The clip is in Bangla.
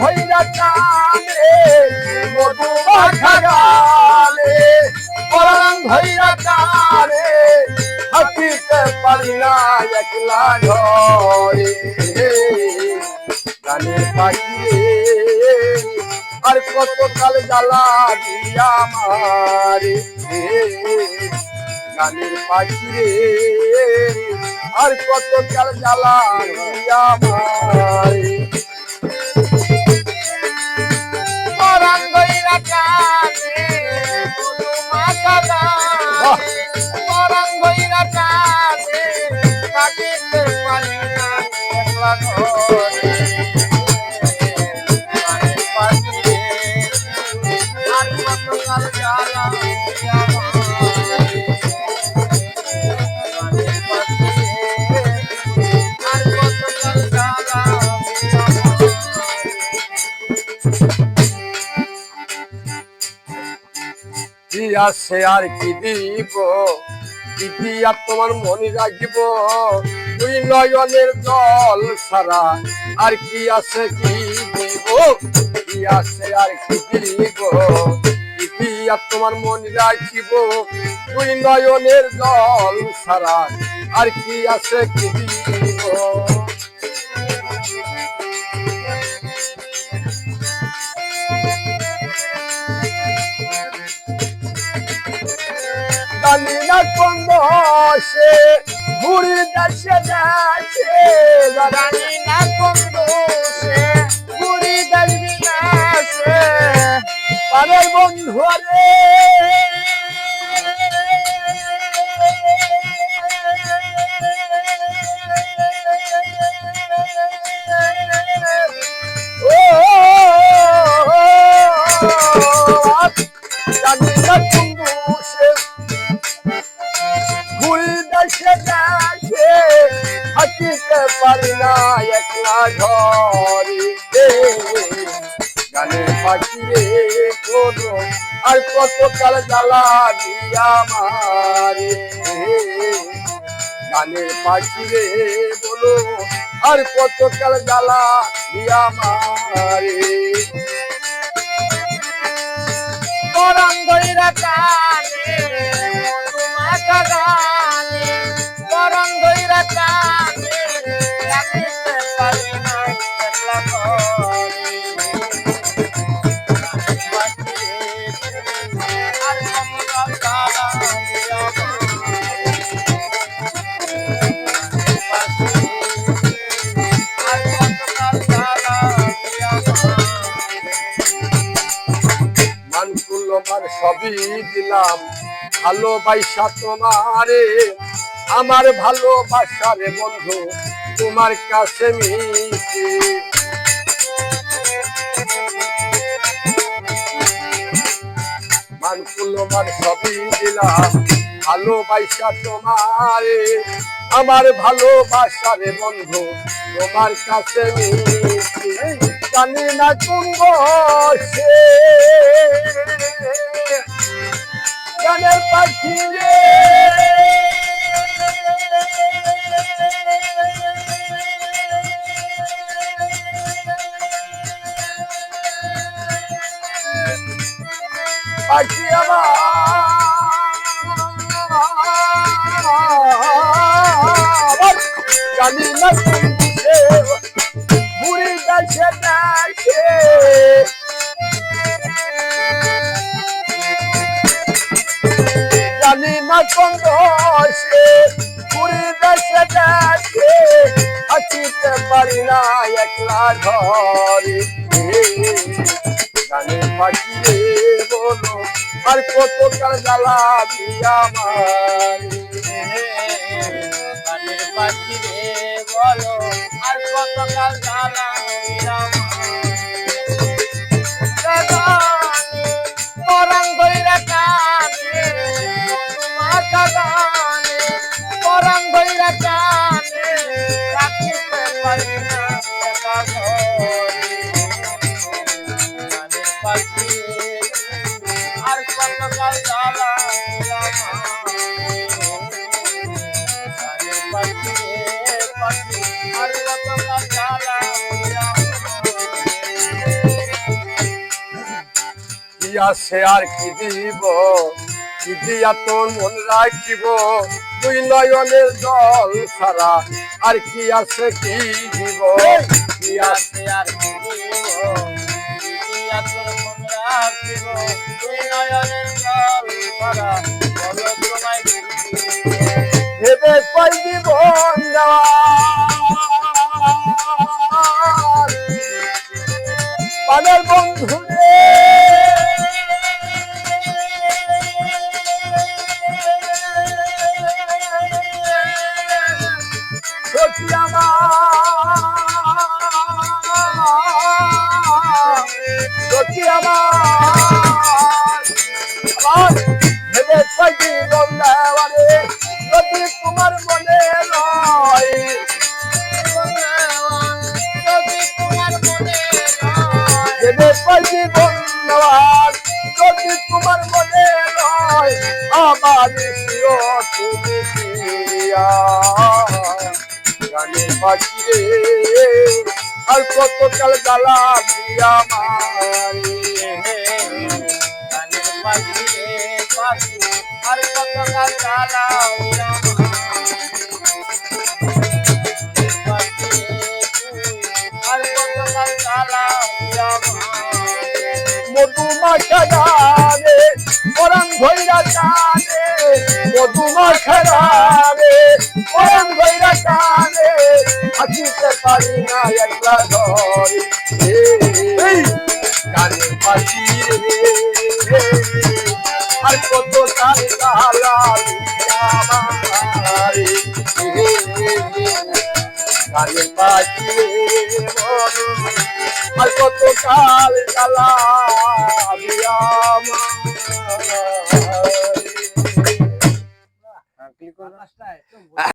ধইরা টানে মধু মাখা গালে পরাণ ধইরা টানে হাসিতে পারি না একলা ঘরে। গানের পাখি আর কত কাল জ্বালা দিয়া মারে। গানের পাখি রে আর কত কাল জ্বালা দিয়া মারে। আছে আর কি দিব? দিয়া তোমার মনে রাখিব? তুই নয়নের জল সারা আর কি আছে কি দিব? কি আছে আর কি দিব? দিয়া তোমার মনে রাখিব? তুই নয়নের জল সারা আর কি আছে কি দিব? জানি না কোন ঘুরি দেশে দেশে জানি না কোন দোষে পুরি দেখবি না সে পারের বন্ধু রে ও জানি না কোন বসে ঘুরি দেশে দেশে পারি না একলা ঘরে। গানের পাখি রে কোনো আর কত কাল জ্বালা দিয়া মারে গানের পাখি রে বলো, আর কত কাল জ্বালা দিয়া মারে পরাম ধইরা আমার সবই দিলাম ভালোবাসা তোমারে। আমার ভালোবাসারে বন্ধু, তোমার কাছে মিশে আমার সবই দিলাম, ভালোবাসা তোমারে। আমার ভালোবাসারে বন্ধু, তোমার কাছে জানি না গানের পাখি রে পাখি আমার। জানি না কোন দিকে বুড়ি দেশে দেশে। জানি না কোন দোষে পুরী দেশে দেশে। থাকিতে পারি না একলা ঘরে। জানে বলো আর কত কাল জ্বালা আমার পাখি রে বলো আর কত কাল জ্বালা পরাং সে আর কি দিব? কি দিয়া তোর মন রাখিব? তুই নয়নের জল ছাড়া আর কি আছে কি দিব? কি আছে আর কি দিব? তুই নয়নের জল ছাড়া পাই দিব পানের বন্ধু রে। আমার আমার। ভেবে পাই দিব যদি তোমার মনে নয় ধন্যবাদ। যদি তোমার মনে নয় আমার প্রিয় তুমি গানে পাখি আর গালা দিয়া মারি গানের পাখি রে পাখি, আর কত কাল জ্বালাও পাখি রে তুই, আর কত কাল জ্বালাও মধুমাখা গানে পরাণ ভৈরা ভৈরা গানে থাকিতে পারি না একলা ঘরে গানে পাখি রে। আর কত তার কালা আমারে পাখি রে মরু আর কত কাল জ্বালা আমার।